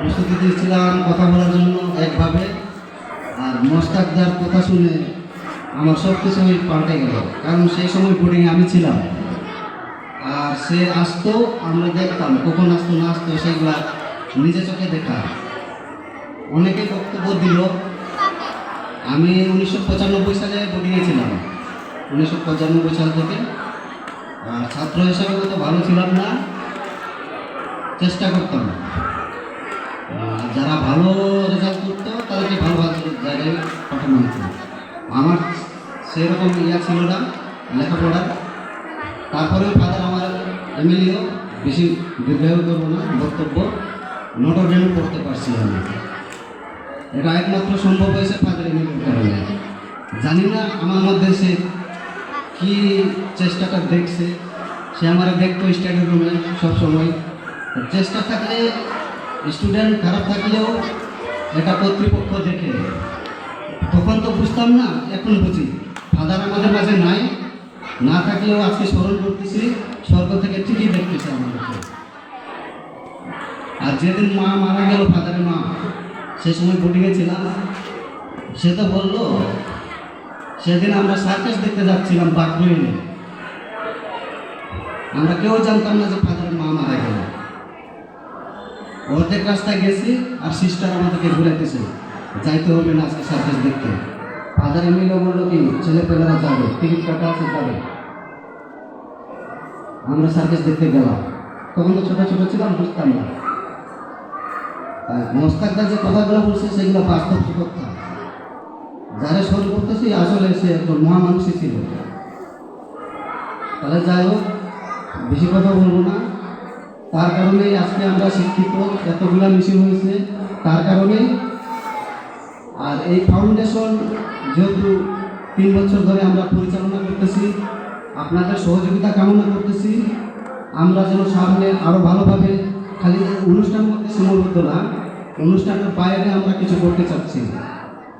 প্রস্তুতি দিয়েছিলাম কথা বলার জন্য একভাবে। আর মোস্তাকদার কথা শুনে আমার সব কিছু কিছুই পাল্টে গেল। কারণ সেই সময় বোর্ডিংয়ে আমি ছিলাম। আর সে আসতো, আমরা দেখতাম, কখন আসতো, না আসতো, সেইগুলা নিজে চোখে দেখা। অনেকে বক্তব্য দিল। আমি উনিশশো পঁচানব্বই সালে বোর্ডিংয়ে ছিলাম। উনিশশো পঁচানব্বই সাল থেকে। আর ছাত্র হিসাবে তো ভালো ছিলাম না, চেষ্টা করতাম। যারা ভালো রেজাল্ট করতো, তাদেরকে ভালো ভালো জায়গায় পাঠানো হতো। আমার সেরকম ইয়া ছিল না, লেখাপড়ার। তারপরেও ফাদার আমার এমএলএও বেশি দীর্ঘায়ু করব না, বক্তব্য নটর ডেমে পড়তে পারছি আমি এটা একমাত্র সম্ভব হয়েছে ফাদার এমএলএর কারণে জানি না আমার মধ্যে সে কী চেষ্টাটা দেখছে। সে আমার দেখতো স্টাডি রুমে সবসময়। চেষ্টা থাকলে স্টুডেন্ট খারাপ থাকলেও এটা কর্তৃপক্ষ দেখে তখন তো বুঝতাম না, এখন বুঝি। ফাদার আমাদের মাঝে নাই, না থাকলেও আজকে স্মরণ করতেছি, স্বর্গ থেকে ঠিকই দেখতেছে আমাদেরকে। আর যেদিন মা মারা গেল, ফাদারের মা, সে সময় বোর্ডিংয়ে ছিলাম। সে তো বলল, সেদিন আমরা সার্কাস দেখতে যাচ্ছিলাম বাকরুইনে আমরা কেউ জানতাম না যে ফাদারের মা মারা গেল অর্ধেক রাস্তায় গেছি আর সিস্টার আমাদেরকে ঘুরাইতেছে। যাইতে হবে না আজকে সার্কাস দেখতে। ফাদার এমএলএ বলল কি ছেলেপেলেরা যাবে, টিকিট কাটা আছে, যাবে। আমরা সার্কাস দেখতে গেলাম। তখন তো ছোটো ছোটো ছিলাম, বুঝতাম না। মোস্তাকদার যে কথাগুলো বলছে, সেগুলো বাস্তব কথা যারা স্মরণ করতেছি, আসলে সে একজন মহামানুষই ছিল। তাহলে যাই হোক, বেশি কথা বলব না। তার কারণেই আজকে আমরা শিক্ষিত, এতগুলা মিশন হয়েছে। তার কারণেই আর এই ফাউন্ডেশন যেহেতু তিন বছর ধরে আমরা পরিচালনা করতেছি, আপনাদের সহযোগিতা কামনা করতেছি। আমরা যেন সামনে আরও ভালোভাবে খালি অনুষ্ঠান মধ্যে সীমাবদ্ধ না, অনুষ্ঠানের বাইরে আমরা কিছু করতে চাচ্ছি।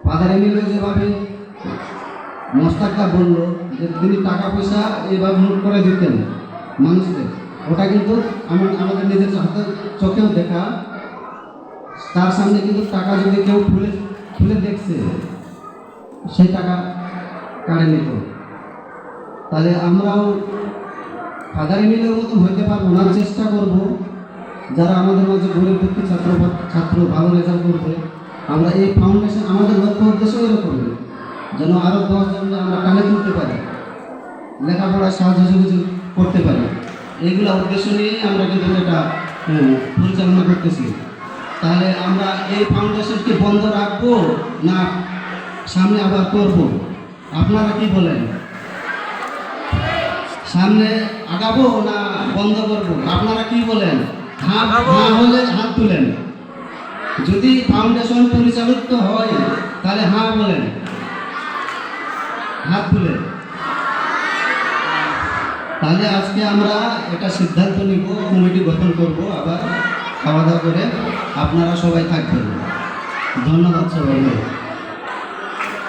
ফাদার এমএলএ যেভাবে মোস্তাকটা বলল যে, তিনি টাকা পয়সা এভাবে নোট করে দিতেন মানুষদের। ওটা কিন্তু আমার, আমাদের নিজের হাতে চোখেও দেখা। তার সামনে কিন্তু টাকা যদি কেউ খুলে খুলে দেখছে, সেই টাকা কাড়ে নিত তাহলে আমরাও ফাদার এমএলএর মতো হইতে পারব না, চেষ্টা করব। যারা আমাদের মাঝে গরিব দুঃখী ছাত্র ছাত্র, ভালো রেজাল্ট করবে, আমরা এই ফাউন্ডেশন আমাদের লক্ষ্য উদ্দেশ্য এরকমই যেন আরও দশজনকে আমরা কানে তুলতে পারি, লেখাপড়ার সাহায্য করতে পারি। এইগুলো উদ্দেশ্য নিয়েই আমরা কিন্তু এটা পরিচালনা করতেছি। তাহলে আমরা এই ফাউন্ডেশনকে বন্ধ রাখব না সামনে আবার করব? আপনারা কি বলেন? সামনে আগাবো না বন্ধ করব? আপনারা কি বলেন? হাত হ্যাঁ হলে হাত তুলেন। যদি ফাউন্ডেশন পরিচালিত হয় তাহলে হ্যাঁ বলেন। হাত তুলেন। তাহলে আজকে আমরা একটা সিদ্ধান্ত নিব, কমিটি গঠন করব, আবার খাওয়া দাওয়া করে আপনারা সবাই থাকবেন। ধন্যবাদ সবাইকে।